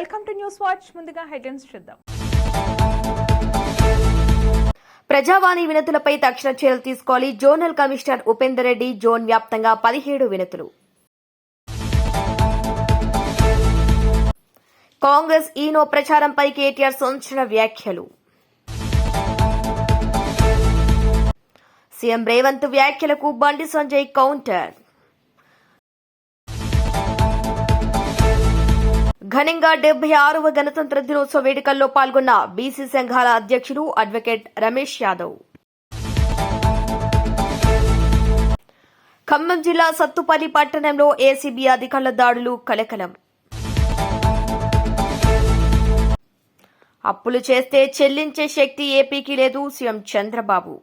Welcome to News Watch. ముందుగా headlines చూద్దాం. ప్రజావాణి వినతులపై తక్షణ చర్యలు తీసుకోవాలి. Zonal commissioner Upender Reddy zone వ్యాప్తంగా పదిహేడు వినతులు. కాంగ్రెస్ ఈనో ప్రచారంపై కేటీఆర్ సంచలన వ్యాఖ్యలు. సీఎం రేవంత్ వ్యాఖ్యలకు బండి సంజయ్ కౌంటర్. ఘనంగా డెబ్బై ఆరవ గణతంత్ర దినోత్సవ వేడుకల్లో పాల్గొన్న బీసీ సంఘాల అధ్యక్షుడు అడ్వకేట్ రమేష్ యాదవ్. ఖమ్మం జిల్లా సత్తుపల్లి పట్టణంలో ఏసీబీ అధికారుల దాడులు కలకలం. అప్పులు చేస్తే చెల్లించే శక్తి ఏపీకి లేదు సీఎం చంద్రబాబు.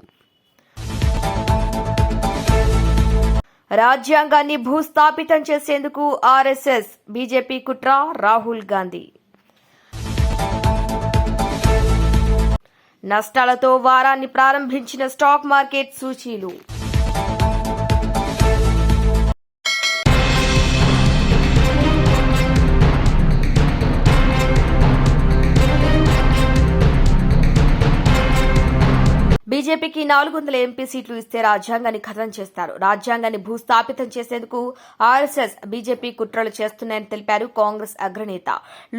రాజ్యాంగాన్ని భూస్థాపితం చేసేందుకు ఆర్ఎస్ఎస్ బీజేపీ కుట్ర రాహుల్ గాంధీ. నష్టాలతో వారాన్ని ప్రారంభించిన స్టాక్ మార్కెట్ సూచీలు. బీజేపీకి నాలుగు వందల ఎంపీ సీట్లు ఇస్తే రాజ్యాంగాన్ని ఖతం చేస్తారు. రాజ్యాంగాన్ని భూస్థాపితం చేసేందుకు ఆర్ఎస్ఎస్ బీజేపీ కుట్రలు చేస్తున్నాయని తెలిపారు కాంగ్రెస్ అగ్రనేత.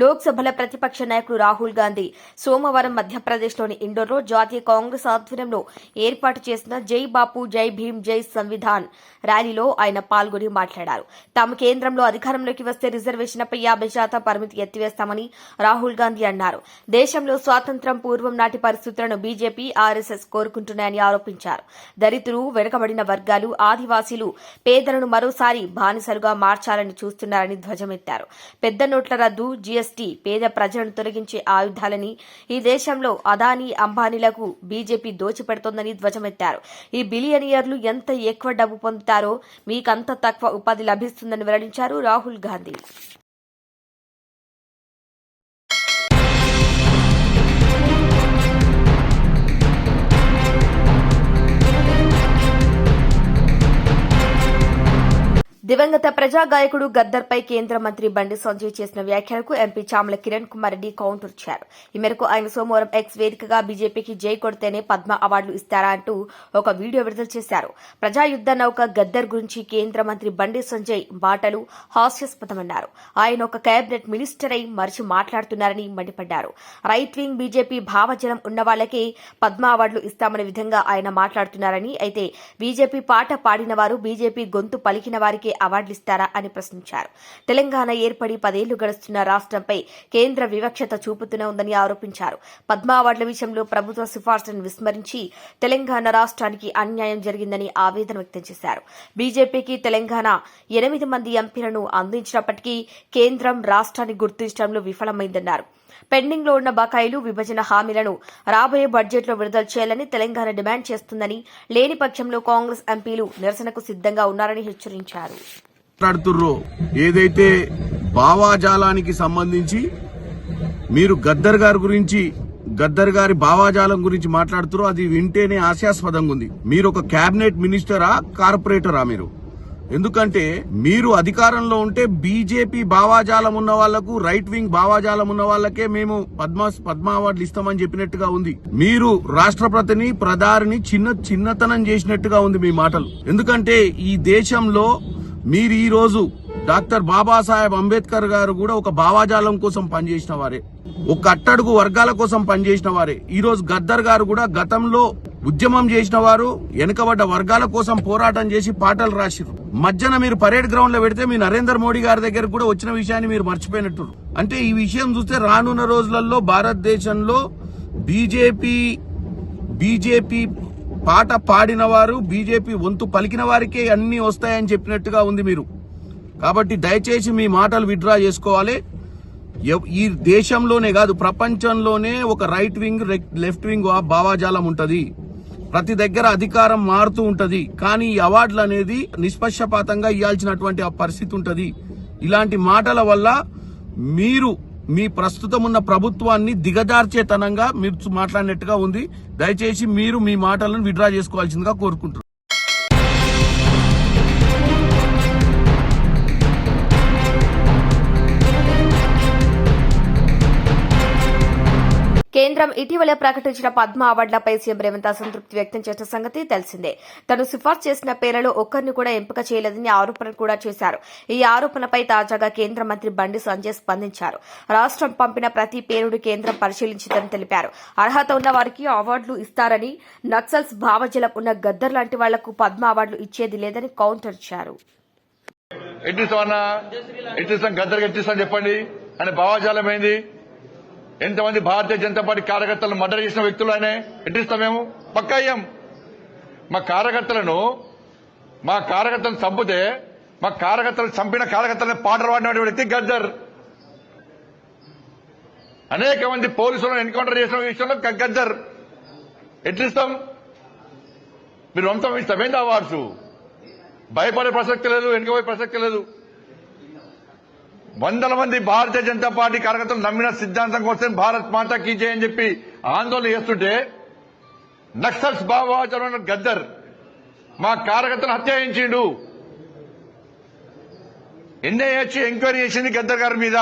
లోక్సభలో ప్రతిపక్ష నాయకుడు రాహుల్ గాంధీ సోమవారం మధ్యప్రదేశ్లోని ఇండోర్లో జాతీయ కాంగ్రెస్ ఆధ్వర్యంలో ఏర్పాటు చేసిన జై బాపు జై భీమ్ జై సంవిధాన్ ర్యాలీలో ఆయన పాల్గొని మాట్లాడారు. తాము కేంద్రంలో అధికారంలోకి వస్తే రిజర్వేషన్పై యాభై శాతం పరిమితి ఎత్తివేస్తామని రాహుల్ గాంధీ అన్నారు. దేశంలో స్వాతంత్ర్యం పూర్వం నాటి పరిస్థితులను బీజేపీ ఆర్ఎస్ఎస్ కోరుకుంటున్నాయని ఆరోపించారు. దళితులు వెనుకబడిన వర్గాలు ఆదివాసీలు పేదలను మరోసారి బానిసలుగా మార్చాలని చూస్తున్నారని ధ్వజమెత్తారు. పెద్ద నోట్ల రద్దు జీఎస్టీ పేద ప్రజలను తొలగించే ఆయుధాలని ఈ దేశంలో అదానీ అంబానీలకు బీజేపీ దోచిపెడుతోందని ధ్వజమెత్తారు. ఈ బిలియనియర్లు ఎంత ఎక్కువ డబ్బు పొందుతారో మీకంత తక్కువ ఉపాధి లభిస్తుందని వెల్లడించారు రాహుల్ గాంధీ. దివంగత ప్రజా గాయకుడు గద్దర్పై కేంద్ర మంత్రి బండి సంజయ్ చేసిన వ్యాఖ్యలకు ఎంపీ చామల కిరణ్ కుమార్ రెడ్డి కౌంటర్ ఇచ్చారు. ఈ మేరకు ఆయన సోమవారం ఎక్స్ వేదికగా బీజేపీకి జై కొడితేనే పద్మ అవార్డులు ఇస్తారా అంటూ ఒక వీడియో విడుదల చేశారు. ప్రజాయుద్ద నౌక గద్దర్ గురించి కేంద్ర మంత్రి బండి సంజయ్ మాటలు హాస్యాస్పదమన్నారు. ఆయన ఒక కేబినెట్ మినిస్టర్ అయి మరిచి మాట్లాడుతున్నారని మండిపడ్డారు. రైట్ వింగ్ బీజేపీ భావజనం ఉన్న వాళ్ళకే పద్మ అవార్డులు ఇస్తామనే విధంగా ఆయన మాట్లాడుతున్నారని అయితే బీజేపీ పాట పాడిన వారు బీజేపీ గొంతు పలికిన వారికి అవార్డులు ఇస్తారా అని ప్రశ్నించారు. తెలంగాణ ఏర్పడి పదేళ్ళు గడుస్తున్న రాష్ట్రంపై కేంద్ర వివక్షత చూపుతూనే ఉందని ఆరోపించారు. పద్మ అవార్డుల విషయంలో ప్రభుత్వ సిఫార్సులను విస్మరించి తెలంగాణ రాష్ట్రానికి అన్యాయం జరిగిందని ఆవేదన వ్యక్తం చేశారు. బీజేపీకి తెలంగాణ ఎనిమిది మంది ఎంపీలను అందించినప్పటికీ కేంద్రం రాష్ట్రాన్ని గుర్తించడంలో విఫలమైందన్నారు. పెండింగ్లో ఉన్న బకాయిలు విభజన హామీలను రాబోయే బడ్జెట్లో విడుదల చేయాలని తెలంగాణ డిమాండ్ చేస్తుందని లేని పక్షంలో కాంగ్రెస్ ఎంపీలు నిరసనకు సిద్ధంగా ఉన్నారని హెచ్చరించారు. మాట్లాడుతుర్రో ఏదైతే భావాజాలానికి సంబంధించి మీరు గద్దర్ గారి గురించి గద్దర్ గారి భావాజాలం గురించి మాట్లాడుతురో అది వింటేనే హాస్యాస్పదంగా ఉంది మీరు ఒక కేబినెట్ మినిస్టరా కార్పొరేటరా మీరు? ఎందుకంటే మీరు అధికారంలో ఉంటే బీజేపీ భావాజాలం ఉన్న వాళ్ళకు రైట్ వింగ్ భావాజాలం ఉన్న వాళ్ళకే మేము పద్మ పద్మ అవార్డులు ఇస్తామని చెప్పినట్టుగా ఉంది. మీరు రాష్ట్రపతిని ప్రధానిని చిన్న చిన్నతనం చేసినట్టుగా ఉంది మీ మాటలు. ఎందుకంటే ఈ దేశంలో మీరు ఈ రోజు డాక్టర్ బాబాసాహెబ్ అంబేద్కర్ గారు కూడా ఒక భావాజాలం కోసం పనిచేసిన వారే. ఒక అట్టడుగు వర్గాల కోసం పనిచేసిన వారే. ఈ రోజు గద్దర్ గారు కూడా గతంలో ఉద్యమం చేసిన వారు వెనుకబడ్డ వర్గాల కోసం పోరాటం చేసి పాటలు రాసిరు మధ్యన మీరు పరేడ్ గ్రౌండ్లో పెడితే మీ నరేంద్ర మోడీ గారి దగ్గర కూడా వచ్చిన విషయాన్ని మీరు మర్చిపోయినట్టు అంటే ఈ విషయం చూస్తే రానున్న రోజులలో భారతదేశంలో బీజేపీ బీజేపీ పాట పాడిన వారు బీజేపీ వంతు పలికిన వారికే అన్ని వస్తాయని చెప్పినట్టుగా ఉంది మీరు. కాబట్టి దయచేసి మీ మాటలు విత్డ్రా చేసుకోవాలి. ఈ దేశంలోనే కాదు ప్రపంచంలోనే ఒక రైట్ వింగ్ లెఫ్ట్ వింగ్ భావాజాలం ఉంటుంది. ప్రతి దగ్గర అధికారం మారుతూ ఉంటది. కానీ ఈ అవార్డులు అనేది నిష్పక్షపాతంగా ఇవ్వాల్సినటువంటి ఆ పరిస్థితి ఉంటది. ఇలాంటి మాటల వల్ల మీరు మీ ప్రస్తుతం ఉన్న ప్రభుత్వాన్ని దిగజార్చేతనంగా మీరు మాట్లాడినట్టుగా ఉంది. దయచేసి మీరు మీ మాటలను విడ్రా చేసుకోవాల్సిందిగా కోరుకుంటున్నారు కేంద్రం ఇటీవల ప్రకటించిన పద్మ అవార్డులపై సీఎం రేవంత్ అసంతృప్తి వ్యక్తం చేసిన సంగతి తెలిసిందే. తను సిఫార్సు చేసిన పేర్లలో ఒక్కరిని కూడా ఎంపిక చేయలేదని ఆరోపణలు కూడా చేశారు. ఈ ఆరోపణపై తాజాగా కేంద్ర మంత్రి బండి సంజయ్ స్పందించారు. రాష్ట్రం పంపిన ప్రతి పేరును కేంద్రం పరిశీలించిందని తెలిపారు. అర్హత ఉన్న వారికి అవార్డులు ఇస్తారని నక్సల్స్ భావజలం ఉన్న గద్దర్ లాంటి వాళ్ళకు పద్మ అవార్డులు ఇచ్చేది లేదని కౌంటర్ ఇచ్చారు. ఎట్టిస్తామన్నా ఎట్టిస్తాం? గద్దరికి ఎట్టిస్తాం చెప్పండి? అని భావజాలం ఏంది? ఎంతమంది భారతీయ జనతా పార్టీ కార్యకర్తలను మర్డర్ చేసిన వ్యక్తులు ఆయన? ఎట్టిస్తాం మేము? అయ్యాం మా కార్యకర్తలను మా కార్యకర్తలను చంపితే మా కార్యకర్తలు చంపిన కార్యకర్తలను పాటలు పాడిన వ్యక్తి గద్దర్. అనేక మంది పోలీసులను ఎన్కౌంటర్ చేసిన విషయంలో గద్దర్. ఎట్లిస్తాం మీరు వంతం ఇస్తామేంది అవార్డ్స్ భయపడే ప్రసక్తి లేదు వెనుకపోయే ప్రసక్తి లేదు. వందల మంది భారతీయ జనతా పార్టీ కార్యకర్తలు నమ్మిన సిద్ధాంతం కోసం భారత్ మాతా కీ అని చెప్పి ఆందోళన చేస్తుంటే నక్సల్స్ భావాచరణ గద్దర్ మా కార్యకర్తను హత్య చేయించిండు. ఎన్ఐహెచ్ ఎంక్వైరీ చేసింది గద్దర్ గారి మీద.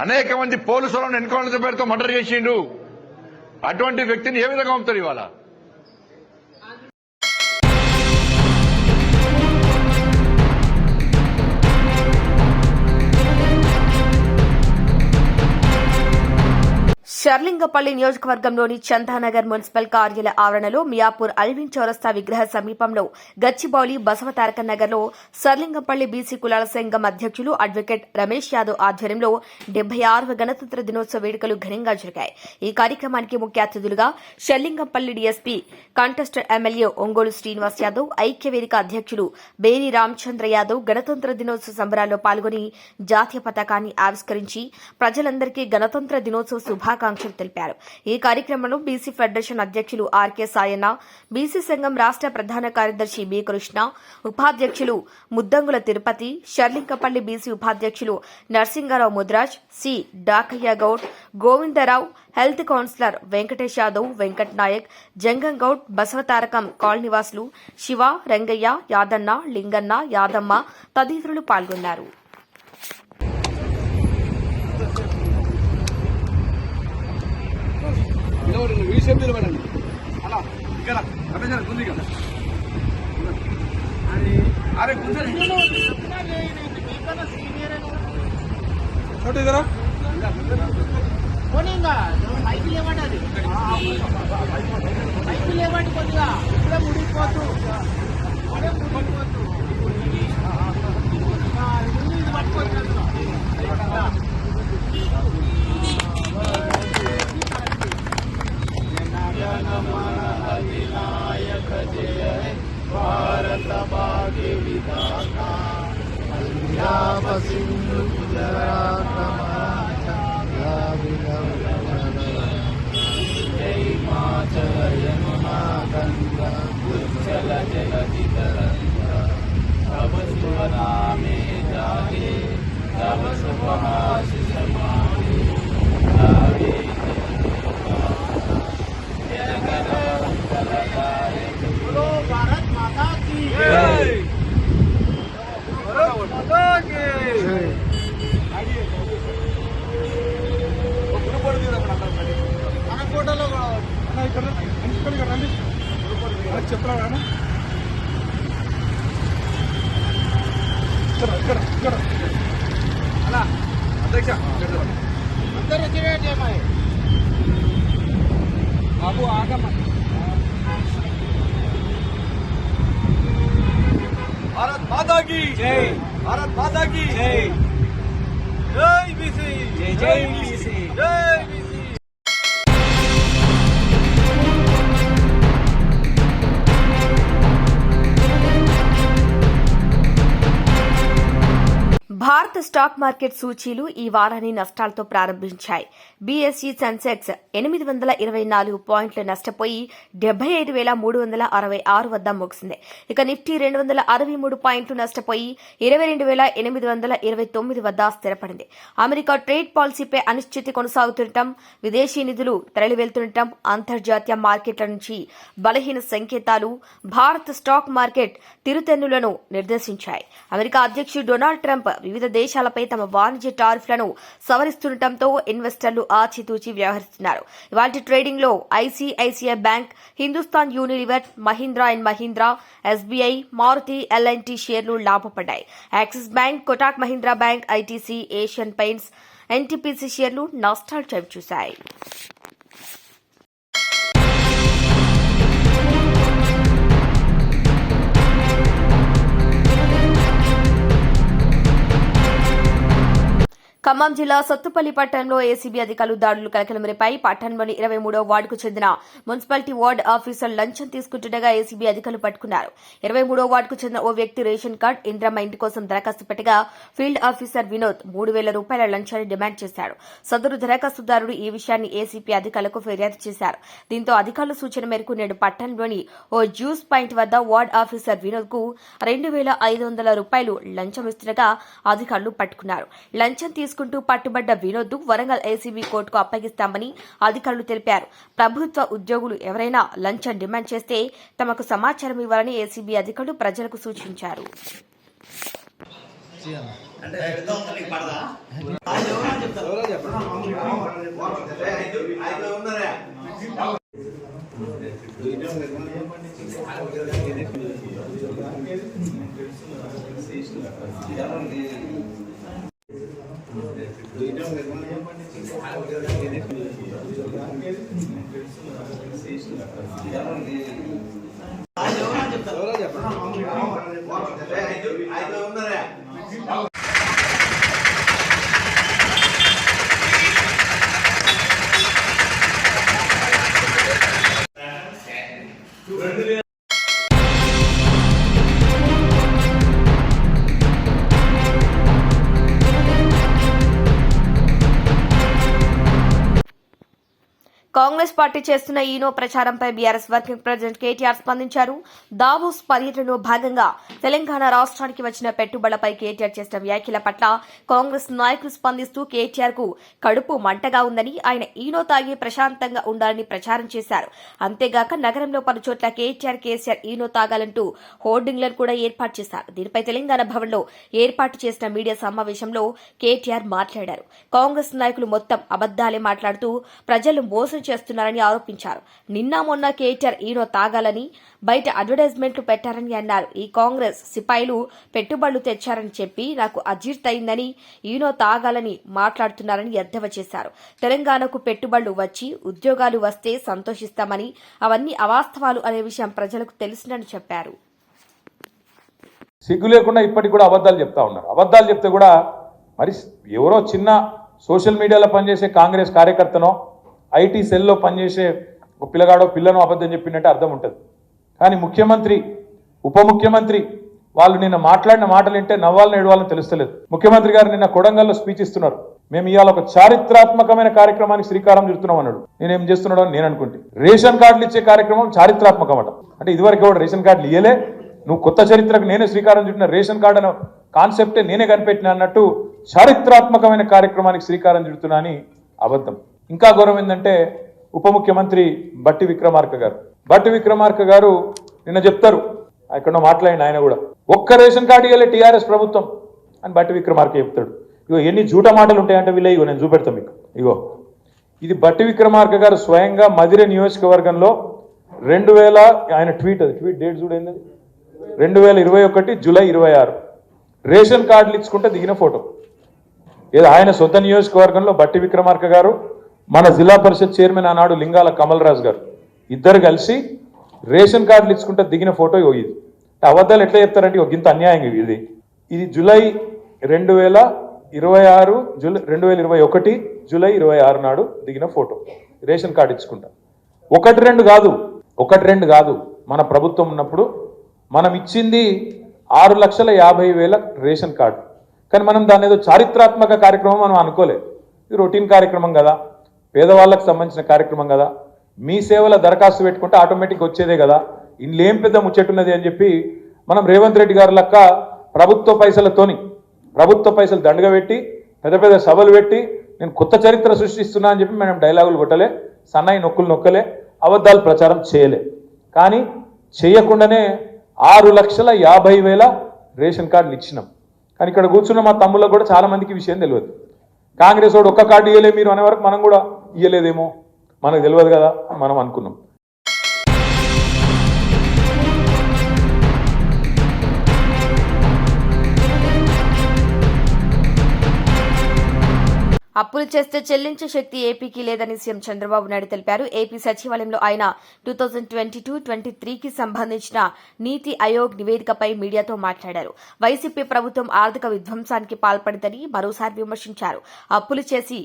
అనేక మంది పోలీసులను ఎన్కౌంటర్ పేరుతో మర్డర్ చేసిండు. అటువంటి వ్యక్తిని ఏ విధంగా పంపుతారు ఇవాళ? షర్లింగపల్లి నియోజకవర్గంలోని చందానగర్ మున్సిపల్ కార్యాలయ ఆవరణలో మియాపూర్ అల్విన్ చౌరస్తా విగ్రహ సమీపంలో గచ్చిబౌలి బసవతారక నగర్లో షర్లింగపల్లి బీసీ కులాల సంఘం అధ్యక్షులు అడ్వకేట్ రమేష్ యాదవ్ ఆధ్వర్యంలో డెబ్బై ఆరవ గణతంత్ర దినోత్సవ వేడుకలు ఘనంగా జరిగాయి. ఈ కార్యక్రమానికి ముఖ్య అతిథులుగా Sherlingampally DSP contested MLA Ongolu Srinivas Yadav ఐక్యవేదిక అధ్యక్షులు బేరి రామచంద్ర యాదవ్ గణతంత్ర దినోత్సవ సంబరాల్లో పాల్గొని జాతీయ పతాకాన్ని ఆవిష్కరించి ప్రజలందరికీ గణతంత్ర దినోత్సవ శుభాకాంక్షలు తెలిపారు. ఈ కార్యక్రమంలో బీసీ ఫెడరేషన్ అధ్యక్షులు ఆర్కే సాయన్న బీసీ సంఘం రాష్ట ప్రధాన కార్యదర్శి బి కృష్ణ ఉపాధ్యక్షులు ముద్దంగుల తిరుపతి షర్లింకపల్లి బీసీ ఉపాధ్యక్షులు Narasingarao Mudraj C Dakayya Goud Govindarao health councillor Venkatesh Yadav Venkat Naik Jangam Goud Basavatarakam కాలనీవాసులు Shiva Rangayya Yadanna Linganna Yadamma తదితరులు పాల్గొన్నారు. నిలబడండి విషయం నిలబడండి అలా ఇక్కడ రమేష్ గారు ఉంది కదా అరే కూర్చోండి చోటు ఇదరా పోనీగా పైకి లేవండి అది పైకి లేవండి కొద్దిగా ఇప్పుడే ముడిపోతు ఇప్పుడే ముడిపోతు ఇది పట్టుకోవచ్చు చెప్తారా రానా? ఇక్కడ ఇక్కడ ఇక్కడ అలా అధ్యక్ష అందరూ వచ్చినట్టు ఏమాయి బాబు ఆగమ్మ భారత్ మాతా की। జై భారత్ మాతా की। జై జై బీసీ జై జై బీసీ జై బీసీ భారత స్టాక్ మార్కెట్ సూచీలు ఈ వారాన్ని నష్టాలతో ప్రారంభించాయి. బీఎస్ఈ సెన్సెక్స్ ఎనిమిది వందల ఇరవై నాలుగు పాయింట్లు నష్టపోయి డెబ్బై ఐదు వేల మూడు వందల అరవై ఆరు వద్ద ముగిసింది. ఇక నిఫ్టీ రెండు వందల అరవై మూడు పాయింట్లు నష్టపోయి ఇరవై రెండు వేల ఎనిమిది వందల ఇరవై తొమ్మిది వద్ద స్థిరపడింది. అమెరికా ట్రేడ్ పాలసీపై అనిశ్చితి కొనసాగుతుండటం విదేశీ నిధులు తరలివెళ్తుండటం అంతర్జాతీయ మార్కెట్ల నుంచి బలహీన సంకేతాలు భారత స్టాక్ మార్కెట్ తిరుతెన్నులను నిర్దేశించాయి. అమెరికా అధ్యక్షుడు డొనాల్డ్ ట్రంప్ వివిధ దేశాలపై తమ వాణిజ్య టారిఫ్లను సవరిస్తుండటంతో ఇన్వెస్టర్లు ఆచితూచి వ్యవహరిస్తున్నారు. ఇవాటి ట్రేడింగ్లో ICICI bank Hindustan Unilever Mahindra and Mahindra SBI Maruti L N T షేర్లు లాభపడ్డాయి. Axis bank Kotak Mahindra bank ITC Asian Paints NTPC షేర్లు నష్టాలు చవిచూశాయి. ఖమ్మం జిల్లా సొత్తుపల్లి పట్టణంలో ఏసీబీ అధికారులు దాడులు కలకలమరిపై పట్టణంలోని ఇరవై మూడో వార్డుకు చెందిన మున్సిపాలిటీ వార్డు ఆఫీసర్ లంచం తీసుకుంటుండగా ఏసీబీ అధికారులు పట్టుకున్నారు. ఇరవై మూడో వార్డుకు చెందిన ఓ వ్యక్తి రేషన్ కార్డ్ ఇంద్రమ్మ ఇంటి కోసం దరఖాస్తు పెట్టగా ఫీల్డ్ ఆఫీసర్ వినోద్ మూడు వేల రూపాయల లంచాన్ని డిమాండ్ చేశాడు. సదరు దరఖాస్తుదారుడు ఈ విషయాన్ని ఏసీపీ అధికారులకు ఫిర్యాదు చేశారు. దీంతో అధికారుల సూచన మేరకు నేడు పట్టణంలోని ఓ జ్యూస్ పాయింట్ వద్ద వార్డ్ ఆఫీసర్ వినోద్కు రెండు వేల ఐదు వందల రూపాయలు లంచం ఇస్తుండగా అధికారులు పట్టుకున్నారు. లంచం తీసుకుంటూ పట్టుబడ్డ వినోద్ వరంగల్ ఏసీబీ కోర్టుకు అప్పగిస్తామని అధికారులు తెలిపారు. ప్రభుత్వ ఉద్యోగులు ఎవరైనా లంచం డిమాండ్ చేస్తే తమకు సమాచారం ఇవ్వాలని ఏసీబీ అధికారులు ప్రజలకు సూచించారు. Cristo. Ya no olvides. Congress party చేస్తున్న ఈనో ప్రచారంపై బీఆర్ఎస్ వర్కింగ్ ప్రెసిడెంట్ కేటీఆర్ స్పందించారు. దావోస్ పర్యటనలో భాగంగా తెలంగాణ రాష్ట్రానికి వచ్చిన పెట్టుబడులపై కేటీఆర్ చేసిన వ్యాఖ్యల పట్ల కాంగ్రెస్ నాయకులు స్పందిస్తూ కేటీఆర్కు కడుపు మంటగా ఉందని ఆయన ఈనో తాగి ప్రశాంతంగా ఉండాలని ప్రచారం చేశారు. అంతేగాక నగరంలో పలు చోట్ల కేటీఆర్ కేసీఆర్ ఈనో తాగాలంటూ హోర్డింగ్లను కూడా ఏర్పాటు చేశారు. దీనిపై తెలంగాణ భవన్లో ఏర్పాటు చేసిన మీడియా సమావేశంలో కేటీఆర్ మాట్లాడారు. కాంగ్రెస్ నాయకులు మొత్తం అబద్దాలే మాట్లాడుతూ ప్రజలు మోసం చేస్తున్నారని ఆరోపించారు. నిన్న మొన్న కేటీఆర్ ఈనో తాగాలని బయట అడ్వర్టైజ్మెంట్లు పెట్టారని అన్నారు. ఈ కాంగ్రెస్ సిపాయిలు పెట్టుబడులు తెచ్చారని చెప్పి నాకు అజీర్తయిందని ఈనో తాగాలని మాట్లాడుతున్నారని ఎద్దవ చేశారు. తెలంగాణకు పెట్టుబడులు వచ్చి ఉద్యోగాలు వస్తే సంతోషిస్తామని అవన్నీ అవాస్తవాలు అనే విషయం ప్రజలకు తెలిసిందని చెప్పారు. సిగ్గు లేకుండా ఇప్పటికి కూడా అబద్ధాలు చెప్తా ఉన్నారు. అబద్ధాలు చెప్తే కూడా మరి ఎవరో చిన్న సోషల్ మీడియాలో పనిచేసే కాంగ్రెస్ కార్యకర్తనో ఐటీ సెల్లో పనిచేసే ఒక పిల్లగాడో పిల్లను అబద్ధం చెప్పినట్టే అర్థం ఉంటుంది. కానీ ముఖ్యమంత్రి ఉప ముఖ్యమంత్రి వాళ్ళు నిన్న మాట్లాడిన మాటలు వింటే నవ్వాలని ఏడవాలని తెలుస్తలేదు. ముఖ్యమంత్రి గారు నిన్న కొడంగల్లో స్పీచ్ ఇస్తున్నారు. మేము ఇవాళ ఒక చారిత్రాత్మకమైన కార్యక్రమానికి శ్రీకారం చుడుతున్నాం అన్నాడు. నేనేం చేస్తున్నాడు అని నేను అనుకుంటే. రేషన్ కార్డులు ఇచ్చే కార్యక్రమం చారిత్రాత్మకం అట అంటే ఇదివరకు ఎవడు రేషన్ కార్డులు ఇయ్యలే? నువ్వు కొత్త చరిత్రకు నేనే శ్రీకారం చుట్టిన రేషన్ కార్డు అనే కాన్సెప్టే నేనే కనిపెట్టిన అన్నట్టు చారిత్రాత్మకమైన కార్యక్రమానికి శ్రీకారం చుడుతున్నా అని అబద్ధం. ఇంకా గౌరవం ఏంటంటే ఉప ముఖ్యమంత్రి బట్టి విక్రమార్క గారు. బట్టి విక్రమార్క గారు నిన్న చెప్తారు. ఎక్కడో మాట్లాడిన ఆయన కూడా. ఒక్క రేషన్ కార్డు ఇవ్వలే టీఆర్ఎస్ ప్రభుత్వం అని బట్టి విక్రమార్క చెప్తాడు. ఇగో ఎన్ని జూట మాటలు ఉంటాయంటే వీళ్ళే ఇగో నేను చూపెడతాను మీకు. ఇగో ఇది బట్టి విక్రమార్క గారు స్వయంగా మధుర నియోజకవర్గంలో రెండు వేల ఆయన ట్వీట్ అది ట్వీట్ డేట్ చూడైంది రెండు వేల ఇరవై ఒకటి జూలై ఇరవై ఆరు. రేషన్ కార్డులు ఇచ్చుకుంటే దిగిన ఫోటో. ఏదో ఆయన సొంత నియోజకవర్గంలో బట్టి విక్రమార్క గారు మన జిల్లా పరిషత్ చైర్మన్ ఆనాడు లింగాల కమల్ రాజ్ గారు. ఇద్దరు కలిసి రేషన్ కార్డులు ఇచ్చుకుంటే దిగిన ఫోటో ఇది. అబద్ధాలు ఎట్లా చెప్తారంటే ఒక ఇంత అన్యాయం ఇది. ఇది జూలై రెండు వేల ఇరవై ఆరు జూలై రెండు వేల ఇరవై ఒకటి జూలై ఇరవై ఆరు నాడు దిగిన ఫోటో. రేషన్ కార్డు ఇచ్చుకుంటా. ఒకటి రెండు కాదు. ఒకటి రెండు కాదు. మన ప్రభుత్వం ఉన్నప్పుడు మనం ఇచ్చింది ఆరు లక్షల యాభై వేల రేషన్ కార్డు. కానీ మనం దాని ఏదో చారిత్రాత్మక కార్యక్రమం మనం అనుకోలేదు. ఇది రొటీన్ కార్యక్రమం కదా. పేదవాళ్ళకు సంబంధించిన కార్యక్రమం కదా. మీ సేవల దరఖాస్తు పెట్టుకుంటే ఆటోమేటిక్ వచ్చేదే కదా. ఇందులో ఏం పెద్ద ముచ్చెట్టున్నది అని చెప్పి మనం రేవంత్ రెడ్డి గారు లెక్క ప్రభుత్వ పైసలతోని ప్రభుత్వ పైసలు దండగ పెట్టి పెద్ద పెద్ద సభలు పెట్టి నేను కొత్త చరిత్ర సృష్టిస్తున్నా అని చెప్పి మనం డైలాగులు కొట్టలే సన్నాయి నొక్కులు నొక్కలే అబద్ధాలు ప్రచారం చేయలే. కానీ చేయకుండానే ఆరు లక్షల యాభై వేల రేషన్ కార్డులు ఇచ్చినాం. కానీ ఇక్కడ కూర్చున్న మా తమ్ముళ్ళకు కూడా చాలా మందికి విషయం తెలియదు. కాంగ్రెస్ వాడు ఒక్క కార్డు ఇవ్వలే మీరు అనే వరకు మనం కూడా ఇవ్వలేదేమో మనకు తెలియదు కదా మనం అనుకున్నాం. అప్పులు చేస్తే చెల్లించే శక్తి ఏపీకి లేదని సీఎం చంద్రబాబు నాయుడు తెలిపారు. ఏపీ సచివాలయంలో ఆయన two thousand twenty two twenty త్రీకి సంబంధించిన నీతి ఆయోగ్ నివేదికపై మీడియాతో మాట్లాడారు. వైసీపీ ప్రభుత్వం ఆర్థిక విధ్వంసానికి పాల్పడిందని మరోసారి విమర్శించారు. అప్పులు చేసి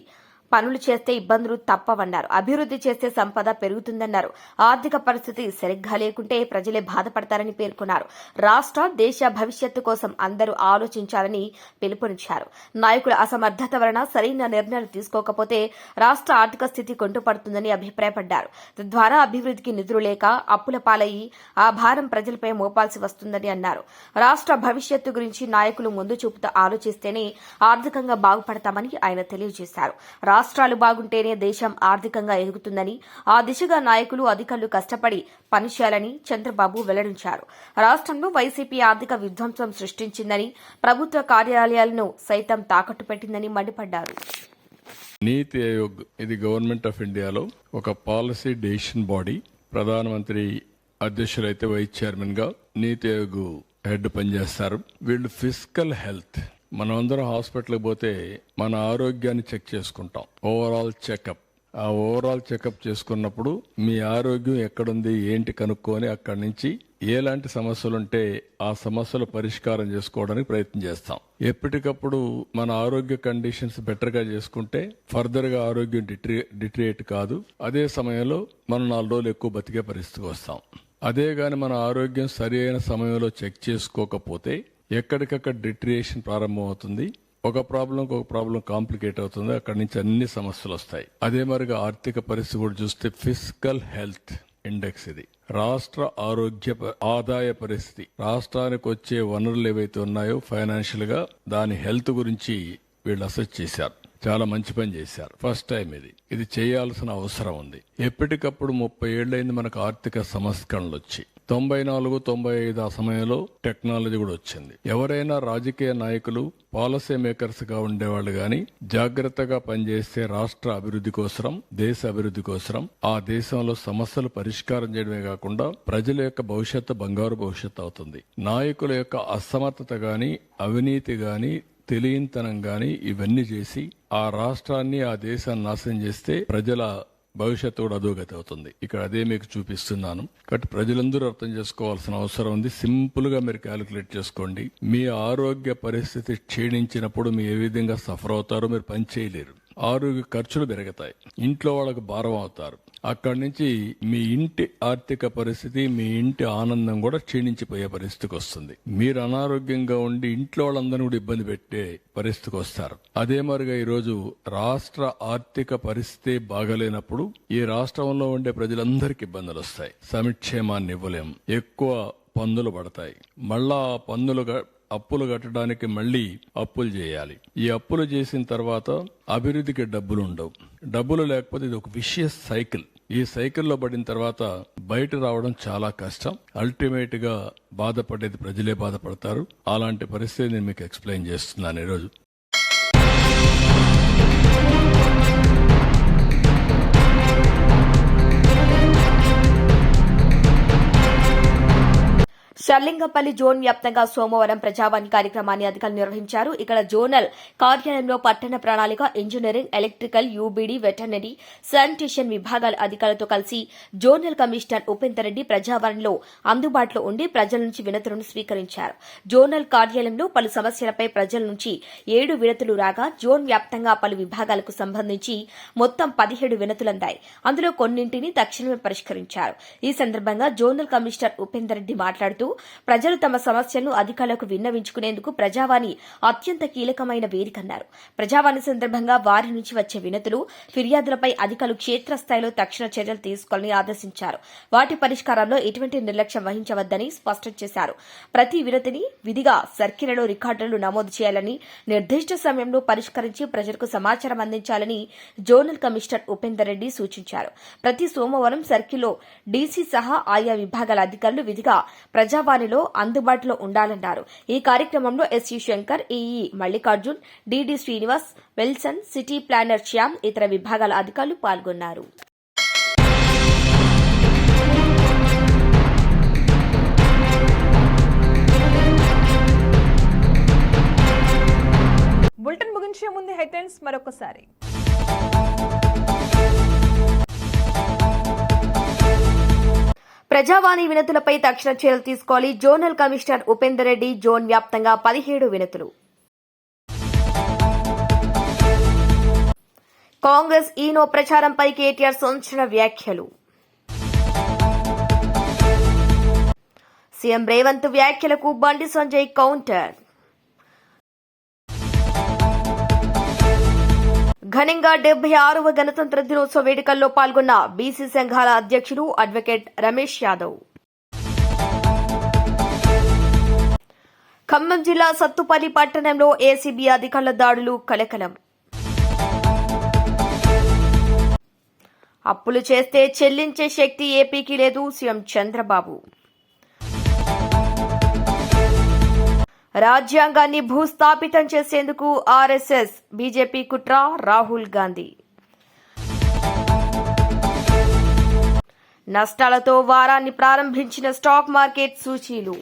పనులు చేస్తే ఇబ్బందులు తప్పవన్నారు. అభివృద్ది చేస్తే సంపద పెరుగుతుందన్నారు. ఆర్థిక పరిస్థితి సరిగ్గా లేకుంటే ప్రజలే బాధపడతారని పేర్కొన్నారు. రాష్ట్ర దేశ భవిష్యత్తు కోసం అందరూ ఆలోచించాలని పిలుపునిచ్చారు. నాయకుల అసమర్థత వలన సరైన నిర్ణయాలు తీసుకోకపోతే రాష్ట్ర ఆర్థిక స్థితి కొంటుపడుతుందని అభిప్రాయపడ్డారు. తద్వారా అభివృద్ధికి నిధులు లేక అప్పుల పాలయ్యి ఆ భారం ప్రజలపై మోపాల్సి వస్తుందని అన్నారు. రాష్ట్ర భవిష్యత్తు గురించి నాయకులు ముందు చూపుతూ ఆలోచిస్తేనే ఆర్థికంగా బాగుపడతామని ఆయన తెలియజేశారు. రాష్ట్రాలు బాగుంటేనే దేశం ఆర్థికంగా ఎదుగుతుందని ఆ దిశగా నాయకులు అధికారులు కష్టపడి పనిచేయాలని చంద్రబాబు వెల్లడించారు. రాష్ట్రంలో వైసీపీ ఆర్థిక విధ్వంసం సృష్టించిందని ప్రభుత్వ కార్యాలయాలను సైతం తాకట్టు పెట్టిందని మండిపడ్డారు. నీతి ఆయోగ్ ఇది గవర్నమెంట్ ఆఫ్ ఇండియాలో ఒక పాలసీ డెసిషన్ బాడీ. ప్రధానమంత్రి అధ్యక్షులైతే వైస్ చైర్మన్గా నీతి ఆయోగ్ హెడ్ పనిచేస్తారు. వీళ్ళు ఫిజికల్ హెల్త్. మనం అందరం హాస్పిటల్కి పోతే మన ఆరోగ్యాన్ని చెక్ చేసుకుంటాం. ఓవరాల్ చెకప్ ఆ ఓవరాల్ చెకప్ చేసుకున్నప్పుడు మీ ఆరోగ్యం ఎక్కడుంది ఏంటి కనుక్కొని అక్కడి నుంచి ఎలాంటి సమస్యలుంటే ఆ సమస్యలు పరిష్కారం చేసుకోవడానికి ప్రయత్నం చేస్తాం. ఎప్పటికప్పుడు మన ఆరోగ్య కండిషన్స్ బెటర్గా చేసుకుంటే ఫర్దర్గా ఆరోగ్యం డిట్రి డిట్రియేట్ కాదు. అదే సమయంలో మనం నాలుగు రోజులు ఎక్కువ బతికే పరిస్థితికి వస్తాం. అదే కానీ మన ఆరోగ్యం సరి అయిన సమయంలో చెక్ చేసుకోకపోతే ఎక్కడికక్కడ డిట్రియేషన్ ప్రారంభమవుతుంది. ఒక ప్రాబ్లం ఒక ప్రాబ్లం కాంప్లికేట్ అవుతుంది. అక్కడి నుంచి అన్ని సమస్యలు వస్తాయి. అదే మరిగా ఆర్థిక పరిస్థితి కూడా చూస్తే ఫిజికల్ హెల్త్ ఇండెక్స్ ఇది. రాష్ట్ర ఆరోగ్య ఆదాయ పరిస్థితి. రాష్ట్రానికి వచ్చే వనరులు ఏవైతే ఉన్నాయో ఫైనాన్షియల్గా దాని హెల్త్ గురించి వీళ్ళు అసెస్ చేశారు. చాలా మంచి పని చేశారు. ఫస్ట్ టైం ఇది. ఇది చేయాల్సిన అవసరం ఉంది. ఎప్పటికప్పుడు ముప్పై ఏళ్ళైంది మనకు ఆర్థిక సంస్కరణలు వచ్చి. తొంభై నాలుగు తొంభై ఐదు ఆ సమయంలో టెక్నాలజీ కూడా వచ్చింది. ఎవరైనా రాజకీయ నాయకులు పాలసీ మేకర్స్గా ఉండేవాళ్ళు గాని జాగ్రత్తగా పనిచేస్తే రాష్ట్ర అభివృద్ధి కోసం దేశ అభివృద్ధి కోసం ఆ దేశంలో సమస్యలు పరిష్కారం చేయడమే కాకుండా ప్రజల యొక్క భవిష్యత్తు బంగారు భవిష్యత్తు అవుతుంది. నాయకుల యొక్క అసమర్థత గాని అవినీతి గాని తెలియనితనం గాని ఇవన్నీ చేసి ఆ రాష్ట్రాన్ని ఆ దేశాన్ని నాశనం చేస్తే ప్రజల భవిష్యత్తు కూడా అధోగతి అవుతుంది. ఇక్కడ అదే మీకు చూపిస్తున్నాను. కాబట్టి ప్రజలందరూ అర్థం చేసుకోవాల్సిన అవసరం ఉంది. సింపుల్గా మీరు క్యాలిక్యులేట్ చేసుకోండి. మీ ఆరోగ్య పరిస్థితి క్షీణించినప్పుడు మీరు ఏ విధంగా సఫర్ అవుతారో మీరు పని చేయలేరు. ఆరోగ్య ఖర్చులు పెరుగుతాయి. ఇంట్లో వాళ్ళకు భారం అవుతారు. అక్కడి నుంచి మీ ఇంటి ఆర్థిక పరిస్థితి మీ ఇంటి ఆనందం కూడా క్షీణించిపోయే పరిస్థితికి వస్తుంది. మీరు అనారోగ్యంగా ఉండి ఇంట్లో వాళ్ళందరినీ కూడా ఇబ్బంది పెట్టే పరిస్థితికి వస్తారు. అదే మరిగా ఈరోజు రాష్ట్ర ఆర్థిక పరిస్థితి బాగలేనప్పుడు ఈ రాష్ట్రంలో ఉండే ప్రజలందరికీ ఇబ్బందులు వస్తాయి. సమిక్షేమాన్ని ఇవ్వలేం. ఎక్కువ పన్నులు పడతాయి. మళ్ళా ఆ పన్నులు అప్పులు కట్టడానికి మళ్ళీ అప్పులు చేయాలి. ఈ అప్పులు చేసిన తర్వాత అభివృద్ధికి డబ్బులు ఉండవు. డబ్బులు లేకపోతే ఇది ఒక విషయస్ సైకిల్ ఈ సైకిల్లో పడిన తర్వాత బయట రావడం చాలా కష్టం. అల్టిమేట్గా బాధపడేది ప్రజలే బాధపడతారు. అలాంటి పరిస్థితి నేను మీకు ఎక్స్ప్లెయిన్ చేస్తున్నాను ఈరోజు. సర్లింగపల్లి జోన్ వ్యాప్తంగా సోమవారం ప్రజావాణి కార్యక్రమాన్ని అధికారులు నిర్వహించారు. ఇక్కడ జోనల్ కార్యాలయంలో పట్టణ ప్రణాళిక engineering electrical UBD veterinary sanitation విభాగాల అధికారులతో కలిసి జోనల్ కమిషనర్ ఉపేందర్ రెడ్డి ప్రజావాణిలో అందుబాటులో ఉండి ప్రజల నుంచి వినతులను స్వీకరించారు. జోనల్ కార్యాలయంలో పలు సమస్యలపై ప్రజల నుంచి ఏడు వినతులు రాగా జోన్ వ్యాప్తంగా పలు విభాగాలకు సంబంధించి మొత్తం పదిహేడు వినతులందాయి అందులో కొన్నింటిని తక్షణమే పరిష్కరించారు. ఈ సందర్భంగా జోనల్ కమిషనర్ ఉపేందర్ రెడ్డి మాట్లాడుతూ ప్రజలు తమ సమస్యలను అధికారులకు విన్నవించుకునేందుకు ప్రజావాణి అత్యంత కీలకమైన వేదికన్నారు ప్రజావాణి సందర్భంగా వారి నుంచి వచ్చే వినతులు ఫిర్యాదులపై అధికారులు క్షేత్రస్థాయిలో తక్షణ చర్యలు తీసుకోవాలని ఆదేశించారు. వాటి పరిష్కారంలో ఎటువంటి నిర్లక్ష్యం వహించవద్దని స్పష్టం చేశారు. ప్రతి వినతిని విధిగా సర్కిలలో రికార్డులు నమోదు చేయాలని నిర్దిష్ట సమయంలో పరిష్కరించి ప్రజలకు సమాచారం అందించాలని జోనల్ కమిషనర్ ఉపేందర్ రెడ్డి సూచించారు. ప్రతి సోమవారం సర్కిల్లో డీసీ సహా ఆయా విభాగాల అధికారులు విధిగా ప్రజా ప్రజావాణిలో అందుబాటులో ఉండాలన్నారు. ఈ కార్యక్రమంలో SU Shankar EE Mallikarjun DD Srinivas Wilson city planner Shyam ఇతర విభాగాల అధికారులు పాల్గొన్నారు. బులెటిన్ ముగించే ముందు హెడ్లైన్స్ మరొకసారి. ప్రజావాణి వినతులపై తక్షణ చర్యలు తీసుకోవాలి. Zonal commissioner Upender Reddy zone వ్యాప్తంగా పదిహేడు వినతులు. కాంగ్రెస్ ఈనో ప్రచారంపై కేటీఆర్ సంచలన వ్యాఖ్యలు. సీఎం రేవంత్ వ్యాఖ్యలకు బండి సంజయ్ కౌంటర్. ఘనంగా డెబ్బై ఆరవ గణతంత్ర దినోత్సవ వేడుకల్లో పాల్గొన్న బీసీ సంఘాల అధ్యక్షుడు అడ్వకేట్ రమేష్ యాదవ్. ఖమ్మం జిల్లా సత్తుపల్లి పట్టణంలో ఏసీబీ అధికారుల దాడులు కలకలం. అప్పులు చేస్తే చెల్లించే శక్తి ఏపీకి లేదు సీఎం చంద్రబాబు. రాజ్యాంగాన్ని భూస్థాపితం చేసేందుకు ఆర్ఎస్ఎస్ బీజేపీ కుట్ర రాహుల్ గాంధీ. నష్టాలతో వారాన్ని ప్రారంభించిన స్టాక్ మార్కెట్ సూచీలు.